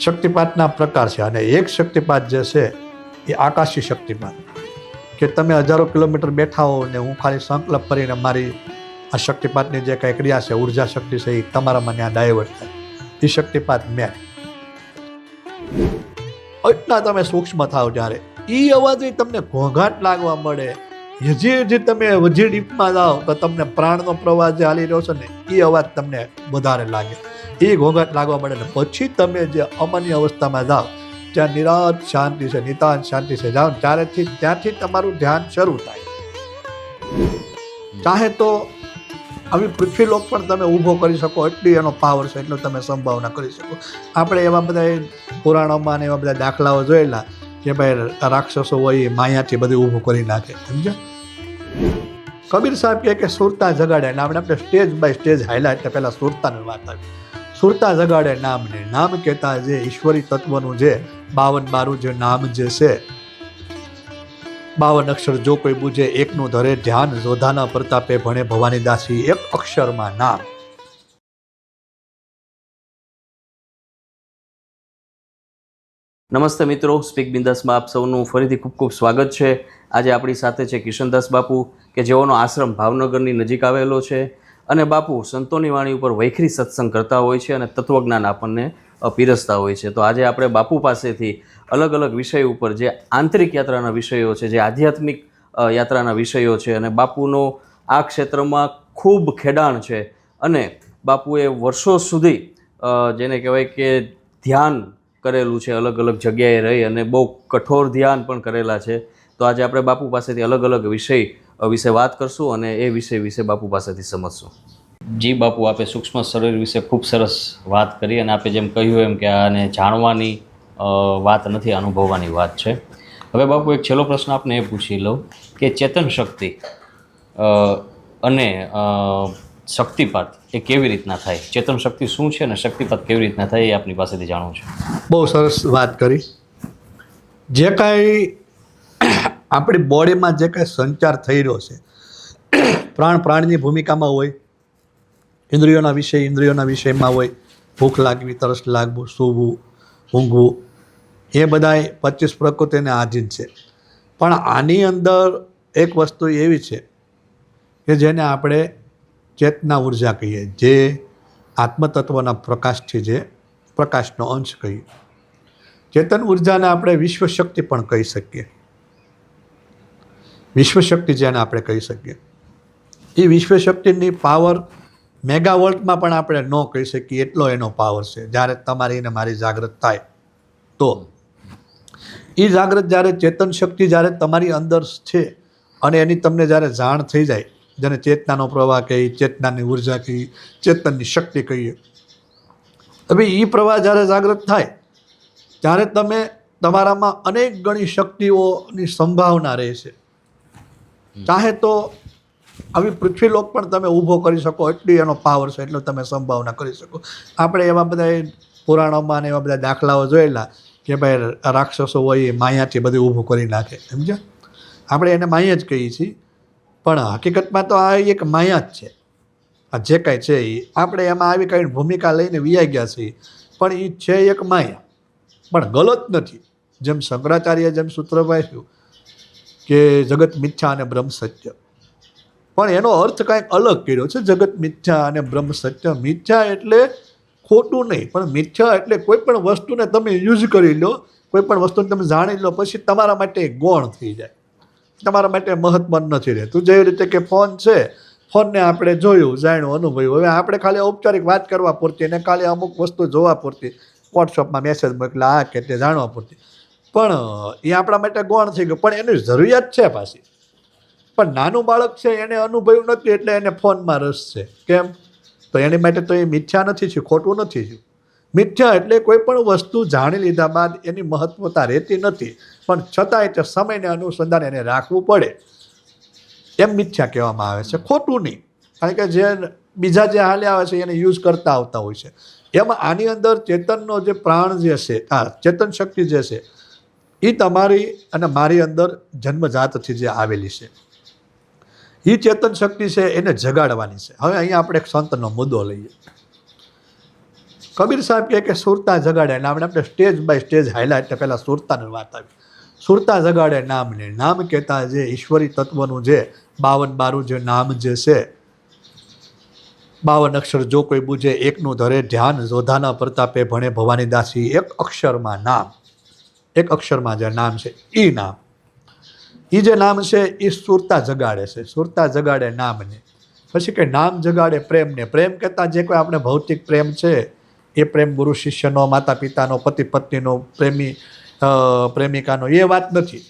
શક્તિપાતના પ્રકાર છે અને એક શક્તિપાત જે છે એ આકાશી શક્તિપાત. કે તમે હજારો કિલોમીટર બેઠા હો ને હું ખાલી સંકલ્પ કરીને મારી આ શક્તિપાતની જે કાંઈ ક્રિયા છે, ઊર્જા શક્તિ છે, એ તમારામાં ત્યાં ડાયવર્ટ થાય. એ શક્તિપાત મેં. એટલા તમે સૂક્ષ્મ થાવ ત્યારે. એ અવાજે તમને ઘોંઘાટ લાગવા મળે. હજી હજી તમે હજી ડીપમાં જાઓ તો તમને પ્રાણનો પ્રવાહ જે હાલી રહ્યો છે ને એ અવાજ તમને વધારે લાગે. એ ઘોંઘાટ લાગવા મળે ને પછી તમે જે અમન્ય અવસ્થામાં જાઓ ત્યાં નિરાત શાંતિ છે, નિતાંત શાંતિ છે, જાઓ ત્યારેથી, ત્યાંથી તમારું ધ્યાન શરૂ થાય. ચાહે તો આવી પૃથ્વીલોક પણ તમે ઊભો કરી શકો, એટલી એનો પાવર છે, એટલો તમે સંભાવના કરી શકો. આપણે એવા બધા પુરાણોમાં ને એવા બધા દાખલાઓ જોયેલા કે ભાઈ રાક્ષસો હોય એ માયાથી બધું ઊભું કરી નાખે, સમજ્યા? કબીર સાહેબ કહે કે સુરતા જગાડે ને આપણે સ્ટેજ બાય સ્ટેજ હાલ્યા એટલે પહેલાં સુરતાની વાત આવી. સુરતા જગાડે નામને નામ કહેતા જે ઈશ્વરી તત્વનું જે બાવન બારું જે નામ જે છે, બાવન અક્ષર જો કોઈ બુજે, એકનું ધરે ધ્યાન, જોધાના પ્રતાપે ભણે ભવાની દાસી, એક અક્ષરમાં નામ. નમસ્તે મિત્રો, સ્પીક બિંદાસમાં આપ સૌનું ફરીથી ખૂબ ખૂબ સ્વાગત છે. આજે આપણી સાથે છે કિશનદાસ બાપુ, કે જેઓનો આશ્રમ ભાવનગરની નજીક આવેલો છે. અને બાપુ, સંતોની વાણી ઉપર વૈખરી સત્સંગ કરતા હોય છે અને તત્વજ્ઞાન આપણને પીરસતા હોય છે. તો આજે આપણે બાપુ પાસેથી અલગ અલગ વિષય ઉપર જે આંતરિક યાત્રાના વિષયો છે, જે આધ્યાત્મિક યાત્રાના વિષયો છે અને બાપુનો આ ક્ષેત્રમાં ખૂબ ખેડાણ છે. અને બાપુએ વર્ષો સુધી જેને કહેવાય કે ધ્યાન કરેલું છે, અલગ અલગ જગ્યાએ રહી અને બહુ કઠોર ધ્યાન પણ કરેલા છે. તો આજે આપણે બાપુ પાસેથી અલગ અલગ વિષય વિશે વાત કરશું અને એ વિષય વિશે બાપુ પાસેથી સમજશું. જી બાપુ, આપે સૂક્ષ્મ શરીર વિશે ખૂબ સરસ વાત કરી અને આપે જેમ કહ્યું એમ કે આને જાણવાની વાત નથી, અનુભવવાની વાત છે. હવે બાપુ એક છેલ્લો પ્રશ્ન આપને એ પૂછી લઉં કે ચેતન શક્તિ અને શક્તિપાત એ કેવી રીતના થાય? ચેતન શક્તિ શું છે અને શક્તિપાત કેવી રીતના થાય એ આપની પાસેથી જાણવું છે. બહુ સરસ વાત કરી. જે કાંઈ આપણી બોડીમાં જે કાંઈ સંચાર થઈ રહ્યો છે, પ્રાણ પ્રાણની ભૂમિકામાં હોય, ઇન્દ્રિયોના વિષય ઇન્દ્રિયોના વિષયમાં હોય, ભૂખ લાગવી, તરસ લાગવું, સૂવું, ઊંઘવું, એ બધાય પચીસ પ્રકૃતિને આધીન છે. પણ આની અંદર એક વસ્તુ એવી છે કે જેને આપણે ચેતના ઊર્જા કહીએ, જે આત્મતત્વના પ્રકાશથી જે પ્રકાશનો અંશ કહીએ. ચેતન ઉર્જાને આપણે વિશ્વ શક્તિ પણ કહી શકીએ. વિશ્વ શક્તિ જેને આપણે કહી શકીએ. એ વિશ્વ શક્તિની પાવર મેગાવોલ્ટમાં પણ આપણે ન કહી શકીએ, એટલો એનો પાવર છે. જ્યારે તમારી એને મારી જાગૃત થાય, તો. એ જાગૃત જ્યારે ચેતન શક્તિ જ્યારે તમારી અંદર છે અને એની તમને જ્યારે જાણ થઈ જાય જેને ચેતનાનો પ્રવાહ કહીએ, ચેતનાની ઊર્જા કહીએ, ચેતનની શક્તિ કહીએ. હવે એ પ્રવાહ જ્યારે જાગૃત થાય, ત્યારે તમે તમારામાં અનેક ગણી શક્તિઓની સંભાવના રહેશે ચાહે તો આવી પૃથ્વીલોક પણ તમે ઊભો કરી શકો, એટલી એનો પાવર છે એટલો તમે સંભાવના કરી શકો. આપણે એવા બધા પુરાણોમાં ને એવા બધા દાખલાઓ જોયેલા કે ભાઈ રાક્ષસો હોય એ માયાથી બધું ઊભું કરી નાખે, સમજ્યા? આપણે એને માયા જ કહીએ છીએ. પણ હકીકતમાં તો આ એક માયા જ છે. આ જે કાંઈ છે એ આપણે એમાં આવી કાંઈ ભૂમિકા લઈને વિયા ગયા છીએ, પણ એ છે એક માયા. પણ ગલત નથી. જેમ શંકરાચાર્ય જેમ સૂત્ર વાંચ્યું કે જગત મિથ્યા અને બ્રહ્મ સત્ય. પણ એનો અર્થ કાંઈક અલગ કર્યો છે. જગત મિથ્યા અને બ્રહ્મ સત્ય. મિથ્યા એટલે ખોટું નહીં, પણ મિથ્યા એટલે કોઈ પણ વસ્તુને તમે યુઝ કરી લો, કોઈ પણ વસ્તુને તમે જાણી લો, પછી તમારા માટે ગૌણ થઈ જાય. તમારા માટે મહત્વ નથી રહેતું. જેવી રીતે કે ફોન છે, ફોનને આપણે જોયું, જાણ્યું, અનુભવ્યું. હવે આપણે ખાલી ઔપચારિક વાત કરવા પૂરતી અને ખાલી અમુક વસ્તુ જોવા પૂરતી. વોટ્સઅપમાં મેસેજ મોકલા, આ કે તે જાણવા પૂરતી. પણ, એ આપણા માટે ગૌણ થઈ ગયું. પણ એની જરૂરિયાત છે પાછી. પણ નાનું બાળક છે, એને અનુભવ્યું નથી, એટલે એને ફોનમાં રસ છે. કેમ? તો એની માટે તો એ મિથ્યા નથી થયું, ખોટું નથી થયું. મિથ્યા એટલે કોઈ પણ વસ્તુ જાણી લીધા બાદ એની મહત્વતા રહેતી નથી. પણ છતાંય તે સમયને અનુસંધાન એને રાખવું પડે. એમ મિથ્યા કહેવામાં આવે છે. ખોટું નહીં. કારણ કે જે બીજા જે હાલ્યા આવે છે એને યુઝ કરતા આવતા હોય છે. એમાં આની અંદર ચેતનનો જે પ્રાણ જે છે, આ ચેતન શક્તિ જે છે એ તમારી અને મારી અંદર જન્મજાતથી જે આવેલી છે. એ ચેતન શક્તિ છે એને જગાડવાની છે. હવે અહીંયા આપણે એક સંતનો મુદ્દો લઈએ. કબીર સાહેબ કહે કે સુરતા જગાડે નામ આપણે સ્ટેજ બાય સ્ટેજ એટલે પહેલાં સુરતાની વાત આવી. સુરતા જગાડે નામને નામ કહેતા જે ઈશ્વરી તત્વનું જે બાવન બારું જે નામ જે છે, બાવન અક્ષર જો કોઈ બુજે એકનું ધરે ધ્યાન જોધાના પ્રતાપે ભણે ભવાની દાસી એક અક્ષરમાં નામ, એક અક્ષરમાં જે નામ છે એ નામ. એ જે નામ છે એ સુરતા જગાડે છે. સુરતા જગાડે નામને પછી કે નામ જગાડે પ્રેમને પ્રેમ કહેતા જે કોઈ આપણે ભૌતિક પ્રેમ છે એ પ્રેમ ગુરુ શિષ્યનો, માતા પિતાનો, પતિ પત્નીનો, પ્રેમી પ્રેમિકાનો, એ વાત નથી.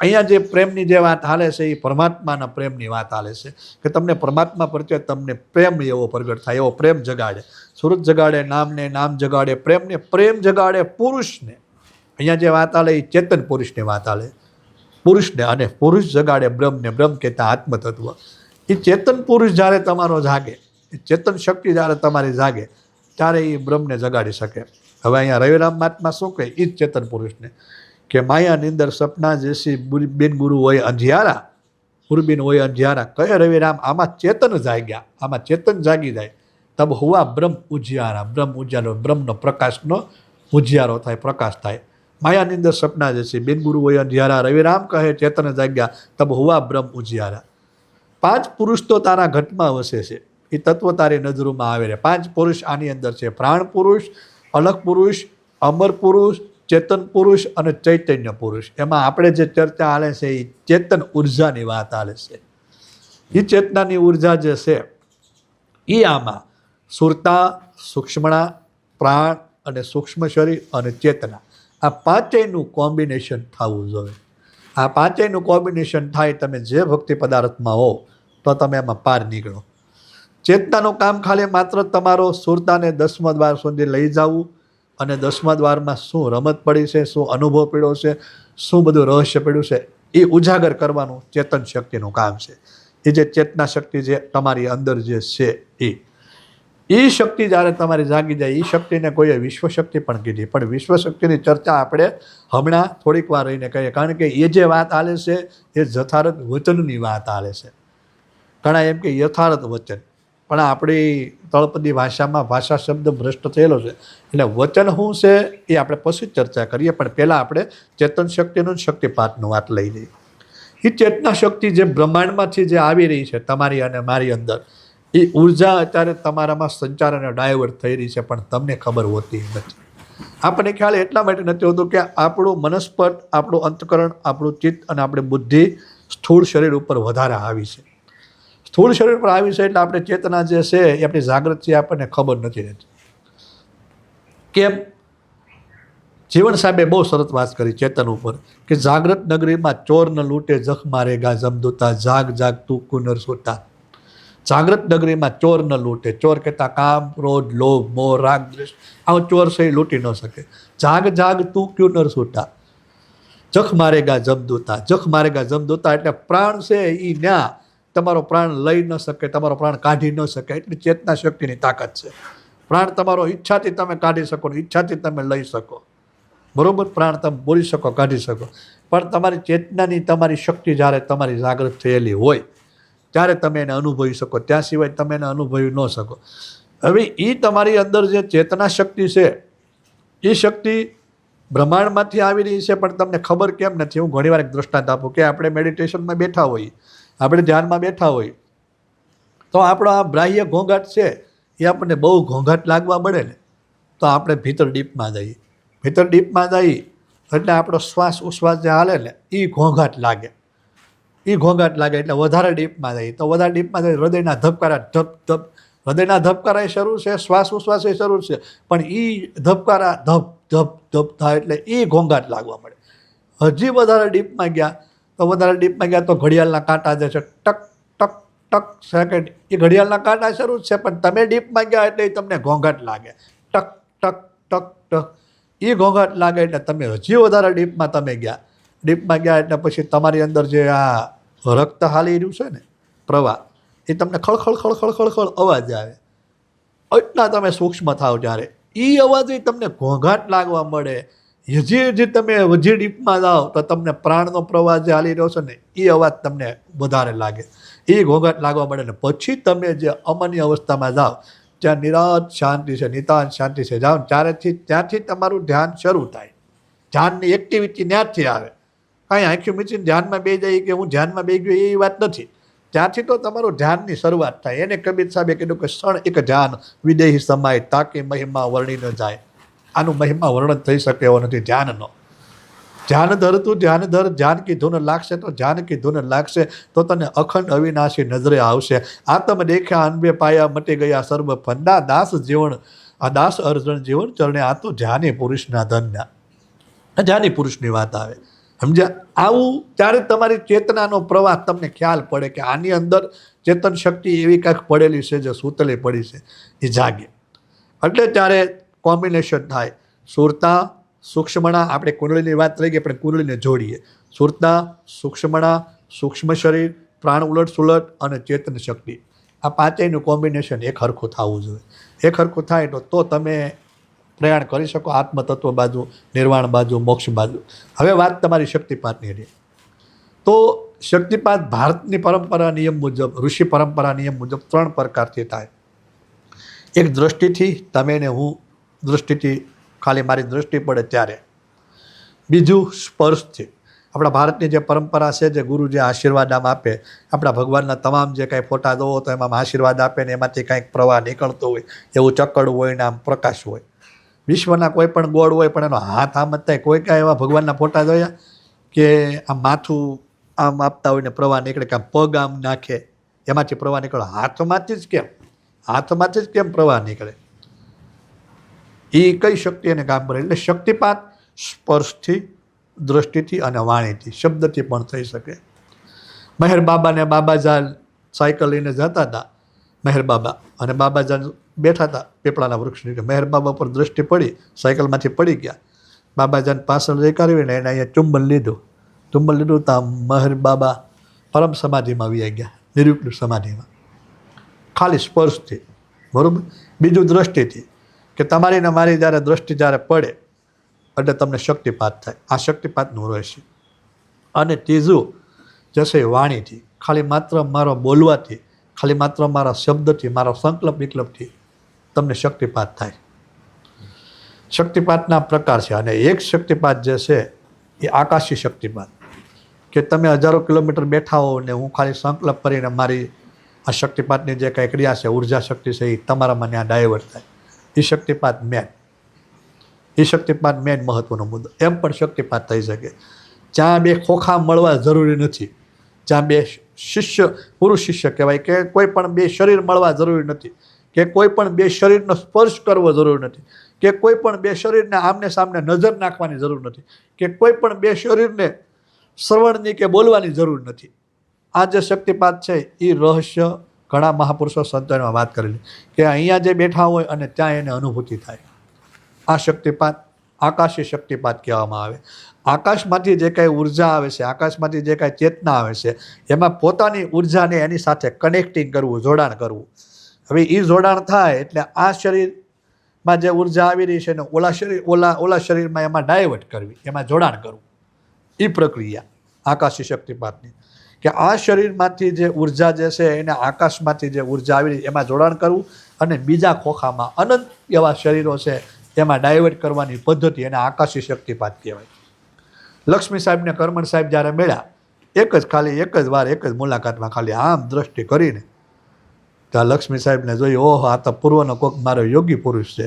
અહીંયા જે પ્રેમની જે વાત હાલે છે, એ પરમાત્માના પ્રેમની વાત હાલે છે. કે તમને પરમાત્મા પ્રત્યે તમને પ્રેમ એવો પ્રગટ થાય, એવો પ્રેમ જગાડે. સુરત જગાડે, નામને નામ જગાડે, પ્રેમને પ્રેમ જગાડે પુરુષને. અહીંયા જે વાત હાલે, એ ચેતન પુરુષની વાત હાલે. પુરુષને અને પુરુષ જગાડે બ્રહ્મને. બ્રહ્મ કહેતા આત્મતત્વ. એ ચેતન પુરુષ જ્યારે તમારો જાગે, એ ચેતન શક્તિ જ્યારે તમારી જાગે ત્યારે એ બ્રહ્મને જગાડી શકે. હવે અહીંયા રવિરામ મહાત્મા શું કહે? એ જ ચેતન પુરુષને કે માયાની અંદર સપના જેસી બિન ગુરુ હોય અંધિયારા ગુરુબિન હોય અંધિયારા કહે રવિરામ આમાં ચેતન જાગ્યા? આમાં ચેતન જાગી જાય. તબ હુવા બ્રહ્મ ઉજિયારા. બ્રહ્મ ઉજ્યારો બ્રહ્મનો પ્રકાશનો ઉજિયારો થાય, પ્રકાશ થાય. માયાની અંદર સપના જે બિન ગુરુ હોય અંધિયારા રવિરામ કહે ચેતન જાગ્યા, તબ હુવા બ્રહ્મ ઉજિયારા. પાંચ પુરુષ તો તારા ઘટમાં વસે છે. એ તત્વ તારી નજરોમાં આવે છે. પાંચ પુરુષ આની અંદર છે. પ્રાણ પુરુષ, અલગ પુરુષ, અમર પુરુષ, ચેતન પુરુષ અને ચૈતન્ય પુરુષ. એમાં આપણે જે ચર્ચા હાલે છે એ ચેતન ઉર્જાની વાત હાલે છે. એ ચેતનાની ઊર્જા જે છે, એ આમાં સુરતા, સૂક્ષ્મણા, પ્રાણ અને સૂક્ષ્મ શરીર અને ચેતના આ પાંચેયનું કોમ્બિનેશન થવું જોઈએ. આ પાંચેયનું કોમ્બિનેશન થાય તમે જે ભક્તિ પદાર્થમાં હો, તો તમે એમાં પાર નીકળો. ચેતનાનું કામ ખાલી માત્ર તમારો સુરતાને દસમા દ્વાર સુધી લઈ જવું અને દસમા દ્વારમાં શું રમત પડી છે, શું અનુભવ પડ્યો છે, શું બધું રહસ્ય પડ્યું છે, એ ઉજાગર કરવાનું ચેતન શક્તિનું કામ છે. એ જે ચેતના શક્તિ જે તમારી અંદર જે છે એ. એ શક્તિ જ્યારે તમારી જાગી જાય, એ શક્તિને કોઈએ વિશ્વ શક્તિ પણ કીધી. પણ વિશ્વ શક્તિની ચર્ચા આપણે હમણાં થોડીક વાર રહીને કહીએ. કારણ કે એ જે વાત આલે છે, એ જથારત વચનની વાત આલે છે. ઘણા એમ કે યથાર્થ વચન. પણ આપણી તળપદી ભાષામાં ભાષા શબ્દ ભ્રષ્ટ થયેલો છે. એટલે વચન શું છે એ આપણે પછી ચર્ચા કરીએ, પણ પહેલાં આપણે ચેતન શક્તિનું શક્તિપાતનું વાત લઈ લઈએ. એ ચેતના શક્તિ જે બ્રહ્માંડમાંથી જે આવી રહી છે તમારી અને મારી અંદર, એ ઊર્જા અત્યારે તમારામાં સંચાર અને ડાયવર્ટ થઈ રહી છે, પણ તમને ખબર હોતી નથી. આપણને ખ્યાલ એટલા માટે નથી હોતો કે આપણું મનસ્પટ આપણું અંતકરણ, આપણું ચિત્ત અને આપણી બુદ્ધિ સ્થૂળ શરીર ઉપર વધારે આવી છે. સ્થૂળ શરીર પર આવી છે એટલે આપણે ચેતના જે છે એ આપણી જાગૃત છે આપણને ખબર નથી રહેતી. કેમ? જીવન સાહેબે બહુ સરસ વાત કરી ચેતન ઉપર કે જાગૃત નગરીમાં ચોર ન લૂંટે, જખ મારે ગા જમદૂતા, જાગ જાગ તું કુનર સોતા જાગૃત નગરીમાં ચોર ન લૂંટે, ચોર કહેતા કામ, ક્રોધ, લોભ, મોહ, રાગ, દ્વેષ, આવો ચોર છે લૂંટી ન શકે. જાગ જાગ તું ક્યુ નર સૂટા. જખ મારેગા જમદોતા, જખ મારેગા જમદોતા એટલે પ્રાણ છે એ ન્યા. તમારો પ્રાણ લઈ ન શકે, તમારો પ્રાણ કાઢી ન શકે, એટલી ચેતના શક્તિની તાકાત છે. પ્રાણ તમારો ઈચ્છાથી તમે કાઢી શકો ઈચ્છાથી તમે લઈ શકો. બરાબર? પ્રાણ તમે બોલી શકો, કાઢી શકો. પણ તમારી ચેતનાની તમારી શક્તિ જ્યારે તમારી જાગૃત થયેલી હોય, ત્યારે તમે એને અનુભવી શકો. ત્યાં સિવાય તમે એને અનુભવી ન શકો. હવે એ તમારી અંદર જે ચેતના શક્તિ છે એ શક્તિ બ્રહ્માંડમાંથી આવી રહી છે, પણ તમને ખબર કેમ નથી? હું ઘણીવાર એક દ્રષ્ટાંત આપું કે આપણે મેડિટેશનમાં બેઠા હોઈએ. આપણે ધ્યાનમાં બેઠા હોઈએ તો આપણો આ બાહ્ય ઘોંઘાટ છે, એ આપણને બહુ ઘોંઘાટ લાગવા મળે ને, તો આપણે ભીતર ડીપમાં જઈએ. ભીતર ડીપમાં જઈએ, એટલે આપણો શ્વાસ ઉશ્વાસ જે હાલે ને, એ ઘોંઘાટ લાગે. એ ઘોંઘાટ લાગે એટલે વધારે ડીપમાં જઈએ. તો વધારે ડીપમાં જઈએ, હૃદયના ધબકારા ધબ ધબ, હૃદયના ધબકારા એ શરૂ છે, શ્વાસ ઉશ્વાસ એ શરૂ છે, પણ એ ધબકારા ધબ ધબ ધબ થાય એટલે એ ઘોંઘાટ લાગવા મળે. હજી વધારે ડીપમાં ગયા તો વધારે ડીપમાં ગયા તો ઘડિયાળના કાંટા જે છે, ટક ટક ટક સેકન્ડ એ ઘડિયાળના કાંટા શરૂ જ છે, પણ તમે ડીપમાં ગયા એટલે તમને ઘોંઘાટ લાગે. ટક ટક ટક ટક. એ ઘોંઘાટ લાગે એટલે તમે હજી વધારે ડીપમાં તમે ગયા. ડીપમાં ગયા એટલે પછી તમારી અંદર જે આ રક્ત હાલી રહ્યું છે ને, પ્રવાહ, એ તમને ખળખળ ખળખળ ખળખળ અવાજ આવે. એટલા તમે સૂક્ષ્મ થાવ ત્યારે. એ અવાજે તમને ઘોંઘાટ લાગવા મળે. હજી હજી તમે હજી ડીપમાં જાઓ તો તમને પ્રાણનો પ્રવાહ જે હાલી રહ્યો છે ને એ અવાજ તમને વધારે લાગે. એ ઘોંઘાટ લાગવા મળે ને પછી તમે જે અમન્ય અવસ્થામાં જાઓ ત્યાં નિરાત શાંતિ છે, નિતાંત શાંતિ છે, જાઓ ત્યારેથી ત્યાંથી તમારું ધ્યાન શરૂ થાય. ધ્યાનની એક્ટિવિટી ત્યાંથી આવે. કાંઈ આંખ્યું મીચીને ધ્યાનમાં બે જાય કે હું ધ્યાનમાં બે ગયો એ વાત નથી. ત્યાંથી તો તમારું ધ્યાનની શરૂઆત થાય. એને કબીર સાહેબે કીધું કે ક્ષણ એક ધ્યાન વિદેહી સમાય, તાકે મહિમા વર્ણી ન જાય. આનું મહિમા વર્ણન થઈ શકે એવો નથી, ધ્યાનનો. ધ્યાન ધરતું ધ્યાન ધર, ધ્યાન ધૂન લાગશે તો ધ્યાન ધૂન લાગશે, તો તને અખંડ અવિનાશી નજરે આવશે. આતમ દેખ્યા અનબે પાયા મટી ગયા સર્વ ફંદા, દાસ જીવન, આ દાસ અર્જણ જીવન ચરણે આ તો ધ્યાની પુરુષના ધનના. આ ધ્યાની પુરુષની વાત આવે. સમજ્યા? આવું ત્યારે તમારી ચેતનાનો પ્રવાહ તમને ખ્યાલ પડે કે આની અંદર ચેતન શક્તિ એવી કાંઈક પડેલી છે જે સૂતલી પડી છે. એ જાગે. એટલે ત્યારે કોમ્બિનેશન થાય. સુરતા, સૂક્ષ્મણા, આપણે કુંડળીની વાત થઈ ગઈ, પણ કુંડળીને જોડીએ. સુરતા, સૂક્ષ્મણા, સૂક્ષ્મ શરીર, પ્રાણ ઉલટ સુલટ અને ચેતન શક્તિ. આ પાંચેયનું કોમ્બિનેશન એક હરખું થવું જોઈએ. એક હરખું થાય તો તો તમે પ્રયાણ કરી શકો. આત્મતત્વ બાજુ, નિર્વાણ બાજુ, મોક્ષ બાજુ. હવે વાત તમારી શક્તિપાતની રહી તો શક્તિપાત ભારતની પરંપરા નિયમ મુજબ, ઋષિ પરંપરા નિયમ મુજબ ત્રણ પ્રકારથી થાય. એક દૃષ્ટિથી તમે ને હું દૃષ્ટિથી ખાલી મારી દૃષ્ટિ પડે ત્યારે. બીજું સ્પર્શથી આપણા ભારતની જે પરંપરા છે, જે ગુરુ જે આશીર્વાદ આમ આપે, આપણા ભગવાનના તમામ જે કાંઈ ફોટા દો તો એમાં આશીર્વાદ આપે ને એમાંથી કાંઈક પ્રવાહ નીકળતો હોય, એવું ચક્કડું હોય ને આમ પ્રકાશ હોય. વિશ્વના કોઈ પણ ગોળ હોય, પણ એનો હાથ આમ જ થાય. કોઈ કાંઈ એવા ભગવાનના ફોટા જોયા કે આમ માથું આમ આપતા હોય ને પ્રવાહ નીકળે કે પગ આમ નાખે. એમાંથી પ્રવાહ નીકળે. હાથમાંથી જ કેમ? હાથમાંથી જ કેમ પ્રવાહ નીકળે? એ કઈ શક્તિ એને કામ કરે? એટલે શક્તિપાત સ્પર્શથી દૃષ્ટિથી અને વાણીથી, શબ્દથી પણ થઈ શકે. મહેર બાબાને બાબાજાન સાયકલ લઈને જતા હતા. મહેર બાબા અને બાબાજાન બેઠા હતા પીપળાના વૃક્ષ નીચે. મહેર બાબા પર દૃષ્ટિ પડી, સાયકલમાંથી પડી ગયા. બાબાજાન પાછળ દેખાડીને એને અહીંયા ચુંબન લીધું. ચુંબન લીધું તો મહેર બાબા પરમ સમાધિમાં આવી ગયા નિરુક્ત સમાધિમાં. ખાલી સ્પર્શથી, બરાબર? બીજું દૃષ્ટિથી કે તમારી ને મારી જ્યારે દૃષ્ટિ જ્યારે પડે, એટલે તમને શક્તિપાત થાય. આ શક્તિપાતનું રહેશે અને ત્રીજું, જશે વાણીથી. ખાલી માત્ર મારો બોલવાથી, ખાલી માત્ર મારા શબ્દથી, મારો સંકલ્પ વિકલ્પથી તમને શક્તિપાત થાય. શક્તિપાતના પ્રકાર છે. અને એક શક્તિપાત જે છે, એ આકાશી શક્તિપાત. કે તમે હજારો કિલોમીટર બેઠા હો ને હું ખાલી સંકલ્પ કરીને મારી આ શક્તિપાતની જે કાંઈ ક્રિયા છે, ઊર્જા શક્તિ છે, એ તમારામાં ત્યાં ડાયવર્ટ થાય. એ શક્તિપાત મેન એ શક્તિપાત મેન મહત્વનો મુદ્દો. એમ પણ શક્તિપાત થઈ શકે. જ્યાં બે ખોખા મળવા જરૂરી નથી, જ્યાં બે શિષ્ય, પુરુષ શિષ્ય કહેવાય કે કોઈ પણ બે શરીર મળવા જરૂરી નથી, કે કોઈ પણ બે શરીરનો સ્પર્શ કરવો જરૂરી નથી, કે કોઈ પણ બે શરીરને આમને સામને નજર નાખવાની જરૂર નથી, કે કોઈ પણ બે શરીરને શ્રવણની કે બોલવાની જરૂર નથી. આ જે શક્તિપાત છે એ રહસ્ય ઘણા મહાપુરુષો સંતોમાં વાત કરેલી કે અહીંયા જે બેઠા હોય અને ત્યાં એને અનુભૂતિ થાય. આ શક્તિપાત, આકાશી શક્તિપાત કહેવામાં આવે. આકાશમાંથી જે કાંઈ ઊર્જા આવે છે, આકાશમાંથી જે કાંઈ ચેતના આવે છે, એમાં પોતાની ઉર્જાને એની સાથે કનેક્ટિંગ કરવું, જોડાણ કરવું. હવે એ જોડાણ થાય એટલે આ શરીરમાં જે ઊર્જા આવી રહી છે ને ઓલા શરીર, ઓલા ઓલા શરીરમાં એમાં ડાયવર્ટ કરવી, એમાં જોડાણ કરવું. એ પ્રક્રિયા આકાશી શક્તિપાતની. કે આ શરીરમાંથી જે ઊર્જા જે છે, એને આકાશમાંથી જે ઊર્જા આવી એમાં જોડાણ કરવું અને બીજા ખોખામાં અનંત એવા શરીરો છે, એમાં ડાયવર્ટ કરવાની પદ્ધતિ એને આકાશી શક્તિપાત કહેવાય. લક્ષ્મી સાહેબને કરમણ સાહેબ જ્યારે મળ્યા, એક જ ખાલી, એક જ વાર, એક જ મુલાકાતમાં ખાલી આમ દ્રષ્ટિ કરીને ત્યાં લક્ષ્મી સાહેબને જોઈ ઓહો, આ તો પૂર્વનો કોક મારો યોગી પુરુષ છે.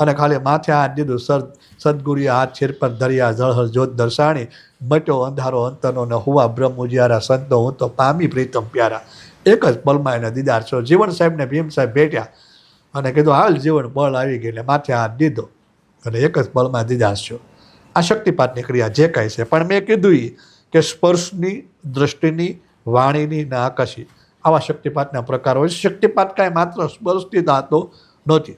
અને ખાલી માથે હાથ દીધું, સદ, સદગુરુએ હાથ છેર પર ધર્યા જળહર જોત દર્શાણી, મટ્યો અંધારો અંતનો ને હુવા બ્રહ્મ ઉજિયારા, સંતો હું તો પામી પ્રીતમ પ્યારા. એક જ પલમાં એને દીદાર છો જીવન સાહેબને ભીમ સાહેબ ભેટ્યા અને કીધું, હાલ જીવન બળ આવી ગઈ એટલે માથે હાથ દીધો. અને એક જ પલમાં દીદાર છો આ શક્તિપાતની ક્રિયા જે કાંઈ છે. પણ મેં કીધું એ કે સ્પર્શની દૃષ્ટિની વાણીની ને આકાશી. આવા શક્તિપાતના પ્રકારો હોય શક્તિપાત કાંઈ માત્ર સ્પર્શથી થતો નથી.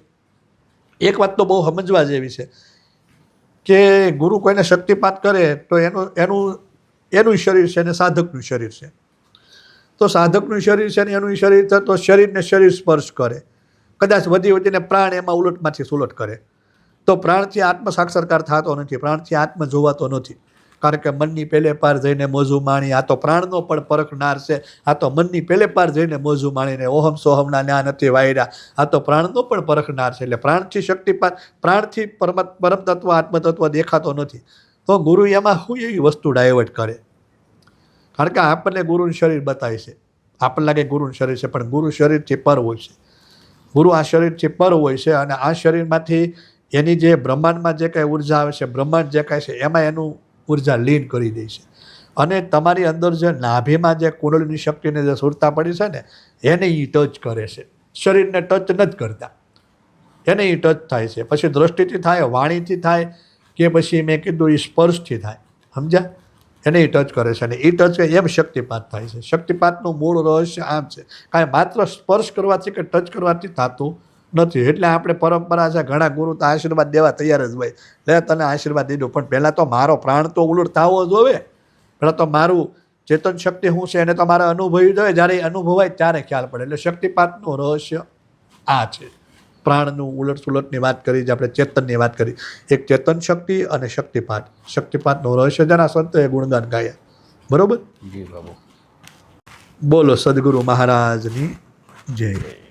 એક વાત તો બહુ સમજવા જેવી છે કે ગુરુ કોઈને શક્તિપાત કરે તો એનું એનું એનું શરીર છે ને સાધકનું શરીર છે. તો સાધકનું શરીર છે ને એનું શરીર છે તો શરીરને શરીર સ્પર્શ કરે. કદાચ વધી વધીને પ્રાણ એમાં ઉલટમાંથી સુલટ કરે. તો પ્રાણથી આત્મ સાક્ષરકાર થતો નથી, પ્રાણથી આત્મ જોવાતો નથી. કારણ કે મનની પેલે પાર જઈને મોજું માણી, આ તો પ્રાણનો પણ પરખનાર છે. આ તો મનની પેલે પાર જઈને મોજું માણીને ઓહમ સોહમના ના નથી વાયરા. આ તો પ્રાણનો પણ પરખનાર છે. એટલે પ્રાણથી શક્તિપાત પ્રાણથી પરમ પરમ તત્વ, આત્મતત્વ દેખાતો નથી. તો ગુરુ એમાં શું એવી વસ્તુ ડાયવર્ટ કરે? કારણ કે આપણને ગુરુનું શરીર બતાવે છે. આપણને લાગે ગુરુનું શરીર છે, પણ ગુરુ શરીરથી પર હોય છે. ગુરુ આ શરીરથી પર હોય છે અને આ શરીરમાંથી એની જે બ્રહ્માંડમાં જે કાંઈ ઊર્જા આવે છે, બ્રહ્માંડ જે કાંઈ છે, એમાં એનું ઊર્જા લીન કરી દે છે. અને તમારી અંદર જે નાભીમાં જે કુંડળીની શક્તિને જે સુરતા પડી છે ને, એને એ ટચ કરે છે. શરીરને ટચ નથી કરતા. એને એ ટચ થાય છે. પછી દ્રષ્ટિથી થાય, વાણીથી થાય, કે પછી મેં કીધું એ સ્પર્શથી થાય. સમજ્યા? એને એ ટચ કરે છે. અને એ ટચ એમ શક્તિપાત થાય છે. શક્તિપાતનું મૂળ રહસ્ય આમ છે. કાંઈ માત્ર સ્પર્શ કરવાથી કે ટચ કરવાથી થતું નથી. એટલે આપણે પરંપરા છે ઘણા ગુરુ તો આશીર્વાદ દેવા તૈયાર જ હોય. લે તને આશીર્વાદ દીધો. પણ પહેલાં તો મારો પ્રાણ તો ઉલટ થવો જોવે પહેલાં તો મારું ચેતન શક્તિ શું છે એને તો મારે અનુભવી જોઈએ. જ્યારે એ અનુભવાય ત્યારે ખ્યાલ પડે. એટલે શક્તિપાતનું રહસ્ય આ છે. પ્રાણનું ઉલટ સુલટની વાત કરી જે આપણે ચેતનની વાત કરી. એક ચેતન શક્તિ અને શક્તિપાત. શક્તિપાતનું રહસ્ય જેના સંતોએ ગુણગાન ગાયા. બરોબર? જી બાબુ. બોલો સદગુરુ મહારાજની જય.